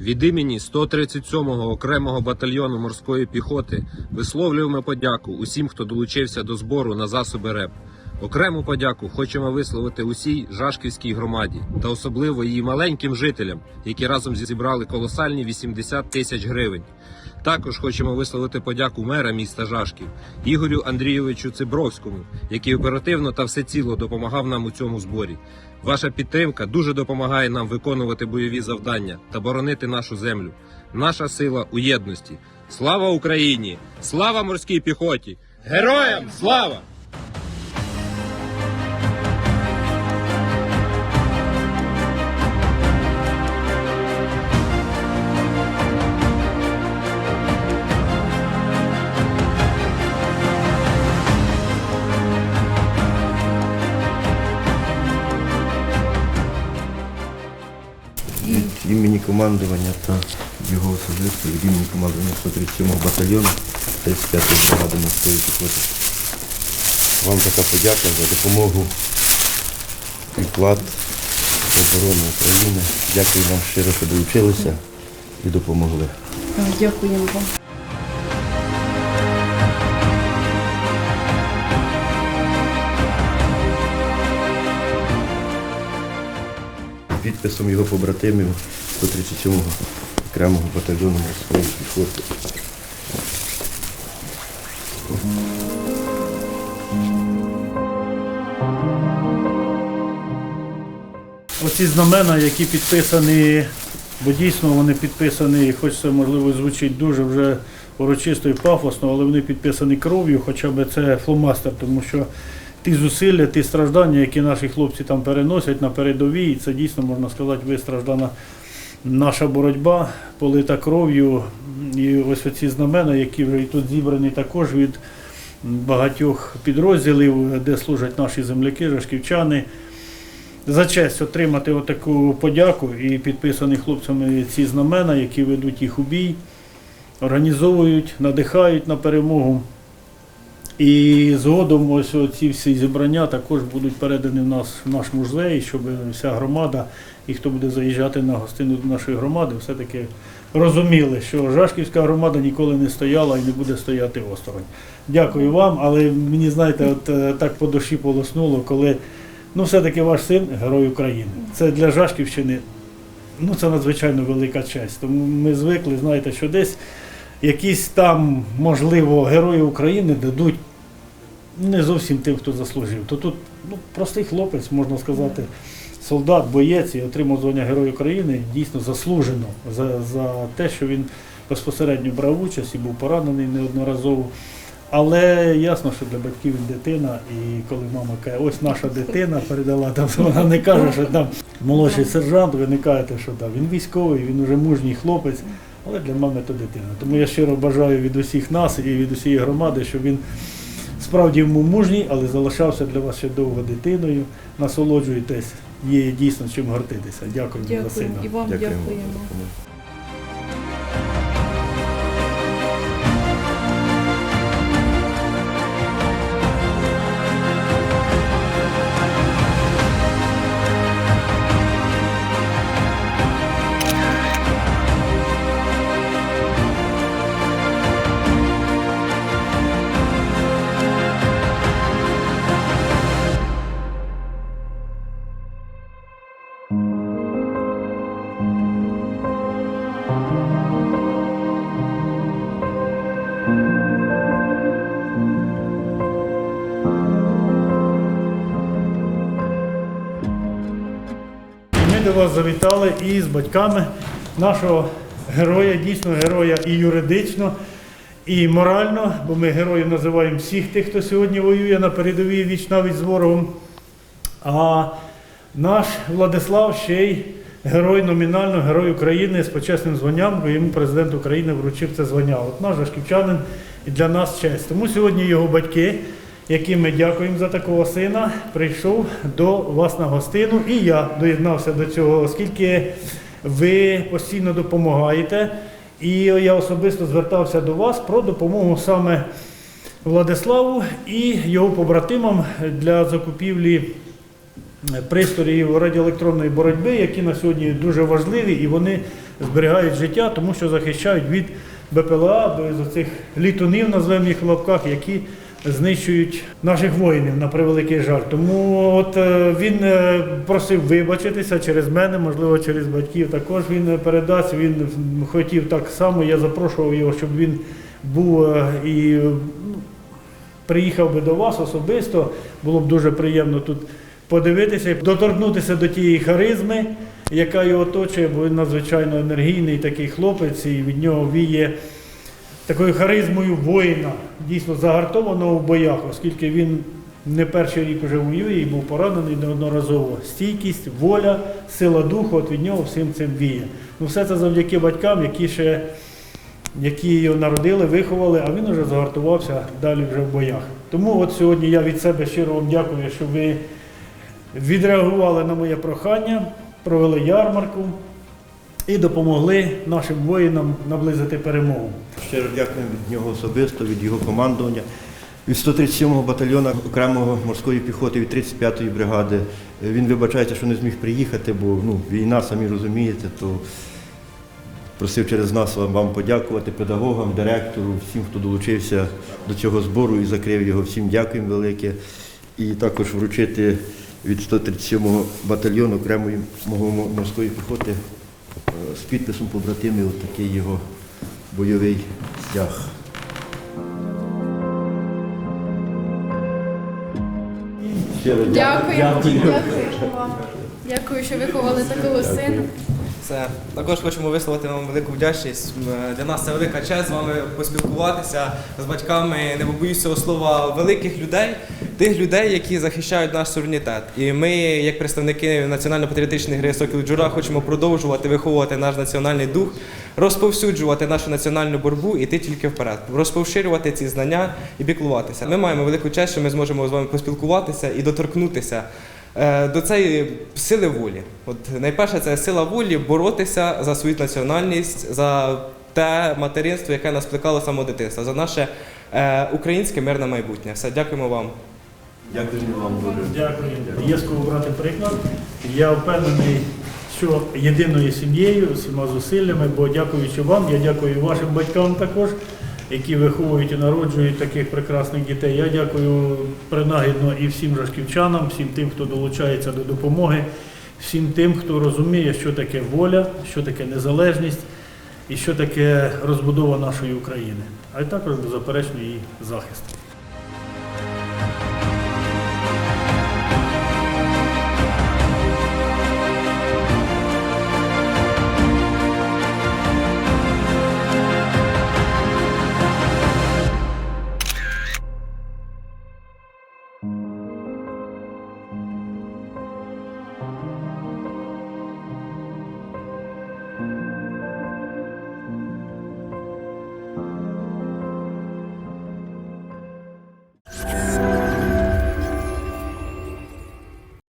Від імені 137-го окремого батальйону морської піхоти висловлюємо подяку усім, хто долучився до збору на засоби РЕП. Окрему подяку хочемо висловити усій Жашківській громаді та особливо її маленьким жителям, які разом зібрали колосальні 80 тисяч гривень. Також хочемо висловити подяку мера міста Жашків Ігорю Андрійовичу Цибровському, який оперативно та всеціло допомагав нам у цьому зборі. Ваша підтримка дуже допомагає нам виконувати бойові завдання та боронити нашу землю. Наша сила у єдності. Слава Україні! Слава морській піхоті! Героям слава! Командування та його особисто від імені командування 137 батальйону 35-ї бригади морської піхоти. Вам така подяка за допомогу і вклад в оборону України. Дякую вам щиро, що долучилися і допомогли. Дякуємо вам. Підписом його побратимів 137-го окремого батальйону морської піхоти. Оці знамена, які підписані, бо дійсно вони підписані, хоч це можливо звучить дуже вже урочисто і пафосно, але вони підписані кров'ю, хоча б це фломастер, тому що ті зусилля, ті страждання, які наші хлопці там переносять на передовій, це дійсно можна сказати вистраждана наша боротьба, полита кров'ю. І ось оці знамена, які вже і тут зібрані також від багатьох підрозділів, де служать наші земляки, жашківчани. За честь отримати отаку подяку і підписані хлопцями ці знамена, які ведуть їх у бій, організовують, надихають на перемогу. І згодом ось ці всі зібрання також будуть передані в нас в наш музей, щоб вся громада і хто буде заїжджати на гостину до нашої громади, все-таки розуміли, що Жашківська громада ніколи не стояла і не буде стояти осторонь. Дякую вам, але мені знаєте, от е, так по душі полоснуло, коли ну все-таки ваш син герой України. Це для Жашківщини ну це надзвичайно велика честь. Тому ми звикли, знаєте, що десь якісь там, можливо, герої України дадуть не зовсім тим, хто заслужив. То тут ну, простий хлопець, можна сказати, солдат, боєць і отримав звання Герой України дійсно заслужено за, за те, що він безпосередньо брав участь і був поранений неодноразово. Але ясно, що для батьків він дитина, і коли мама каже, ось наша дитина передала, там вона не каже, що там молодший сержант, ви не кажете, що там він військовий, він уже мужній хлопець, але для мами то дитина. Тому я щиро бажаю від усіх нас і від усієї громади, щоб він справді був мужній, але залишався для вас ще довго дитиною. Насолоджуйтесь, є дійсно чим гордитися. Дякую за Дякуємо сина. і вам Дякуємо. До вас завітали і з батьками нашого героя, дійсно героя і юридично, і морально, бо ми героїв називаємо всіх тих, хто сьогодні воює на передовій віч навіть з ворогом. А наш Владислав ще й герой номінально, герой України з почесним званням, бо йому президент України вручив це звання. От наш жашківчанин і для нас честь. Тому сьогодні його батьки, яким ми дякуємо за такого сина, прийшов до вас на гостину. І я доєднався до цього, оскільки ви постійно допомагаєте. І я особисто звертався до вас про допомогу саме Владиславу і його побратимам для закупівлі пристроїв радіоелектронної боротьби, які на сьогодні дуже важливі, і вони зберігають життя, тому що захищають від БПЛА, без оцих літунів, назвемо їх в лапках, які знищують наших воїнів на превеликий жаль. Тому от е, він е, просив вибачитися через мене, можливо, через батьків. Також він передасть. Він хотів так само. Я запрошував його, щоб він був е, і ну, приїхав би до вас особисто. Було б дуже приємно тут подивитися, доторкнутися до тієї харизми, яка його оточує, бо він надзвичайно енергійний такий хлопець, і від нього віє такою харизмою воїна, дійсно загартованого в боях, оскільки він не перший рік вже воює і був поранений неодноразово. Стійкість, воля, сила духу, от від нього всім цим віє. Ну, все це завдяки батькам, які ще які його народили, виховали, а він вже загартувався далі вже в боях. Тому от сьогодні я від себе щиро вам дякую, що ви відреагували на моє прохання, провели ярмарку і допомогли нашим воїнам наблизити перемогу. Щиро дякуємо від нього особисто, від його командування. Від 137-го батальйону окремого морської піхоти від 35-ї бригади. Він вибачається, що не зміг приїхати, бо ну, війна, самі розумієте, то просив через нас вам подякувати педагогам, директору, всім, хто долучився до цього збору і закрив його. Всім дякуємо велике. І також вручити від 137-го батальйону окремої морської піхоти з підписом побратимів такий його бойовий стяг. Дякую. Дякую вам. Дякую, що виховали такого сина. Все. Також хочемо висловити вам велику вдячність. Для нас це велика честь з вами поспілкуватися з батьками, не побоюсь цього слова, великих людей, тих людей, які захищають наш суверенітет. І ми, як представники національно-патріотичної гри Сокіл Джура, хочемо продовжувати виховувати наш національний дух, розповсюджувати нашу національну боротьбу і йти тільки вперед, розпоширювати ці знання і піклуватися. Ми маємо велику честь, що ми зможемо з вами поспілкуватися і доторкнутися до цієї сили волі. От найперше це сила волі боротися за свою національність, за те материнство, яке нас плекало самого дитинства, за наше е, українське мирне майбутнє. Все, дякуємо вам. Дякуємо вам дуже. Дякую. Є з кого брати приклад. Я впевнений, що єдиною сім'єю, всіма зусиллями, бо дякуючи вам, я дякую вашим батькам також, які виховують і народжують таких прекрасних дітей. Я дякую принагідно і всім жашківчанам, всім тим, хто долучається до допомоги, всім тим, хто розуміє, що таке воля, що таке незалежність і що таке розбудова нашої України, а також беззаперечно її захист.